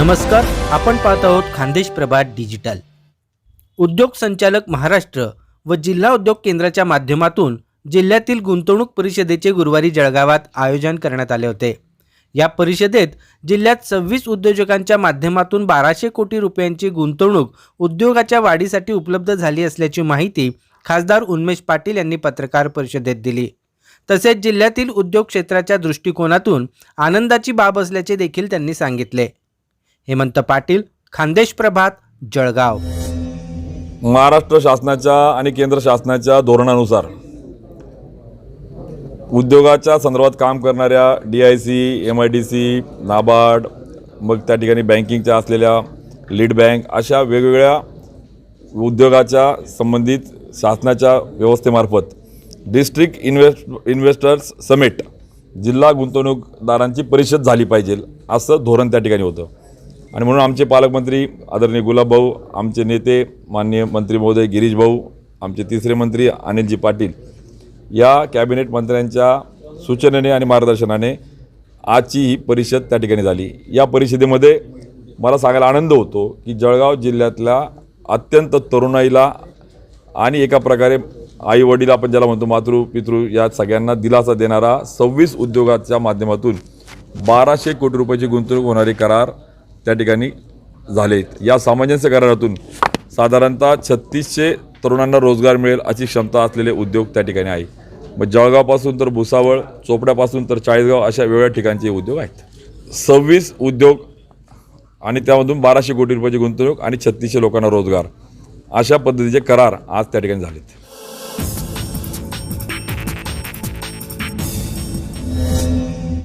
नमस्कार आपण पाहत आहोत खानदेश प्रभात डिजिटल. उद्योग संचालक महाराष्ट्र व जिल्हा उद्योग केंद्राच्या माध्यमातून जिल्ह्यातील गुंतवणूक परिषदेचे गुरुवारी जळगावात आयोजन करण्यात आले होते. या परिषदेत जिल्ह्यात सव्वीस उद्योजकांच्या माध्यमातून बाराशे कोटी रुपयांची गुंतवणूक उद्योगाच्या वाढीसाठी उपलब्ध झाली असल्याची माहिती खासदार उन्मेश पाटील यांनी पत्रकार परिषदेत दिली. तसेच जिल्ह्यातील उद्योग क्षेत्राच्या दृष्टिकोनातून आनंदाची बाब असल्याचे देखील त्यांनी सांगितले. हेमंत पाटील खानदेश प्रभात जळगाव. महाराष्ट्र शासनाच्या आणि केंद्र शासनाच्या धोरणानुसार उद्योगाच्या संदर्भात काम करणाऱ्या D I C M I D C NABARD मग त्या ठिकाणी बँकिंगच्या असलेल्या लीड बँक अशा वेगवेगळ्या उद्योगाच्या संबंधित शासनाच्या व्यवस्थेमार्फत डिस्ट्रिक्ट इन्व्हेस्ट इन्व्हेस्टर्स समिट जिल्हा गुंतवणूकदारांची परिषद झाली पाहिजे असं धोरण त्या ठिकाणी होतं. आणि म्हणून आमचे पालकमंत्री आदरणीय गुलाबभाऊ आमचे नेते माननीय मंत्री महोदय गिरीश भाऊ आमचे तिसरे मंत्री अनिलजी पाटील या कॅबिनेट मंत्र्यांच्या सूचनेने आणि मार्गदर्शनाने आजची ही परिषद त्या ठिकाणी झाली. या परिषदेमध्ये मला सांगायला आनंद होतो की जळगाव जिल्ह्यातल्या अत्यंत तरुणाईला आणि एका प्रकारे आई वडील आपण ज्याला म्हणतो मातृ पितृ या सगळ्यांना दिलासा देणारा सव्वीस उद्योगाच्या माध्यमातून बाराशे कोटी रुपयाची गुंतवणूक होणारे करार त्या ठिकाणी झाले या सामंजस्य करारातून साधारणतः छत्तीसशे तरुणांना रोजगार मिळेल अशी क्षमता असलेले उद्योग त्या ठिकाणी आहे. मग जळगावपासून तर भुसावळ चोपड्यापासून तर चाळीसगाव अशा वेगवेगळ्या ठिकाणचे उद्योग आहेत. सव्वीस उद्योग आणि त्यामधून बाराशे कोटी रुपयाची गुंतवणूक आणि छत्तीसशे लोकांना रोजगार अशा पद्धतीचे करार आज त्या ठिकाणी झालेत.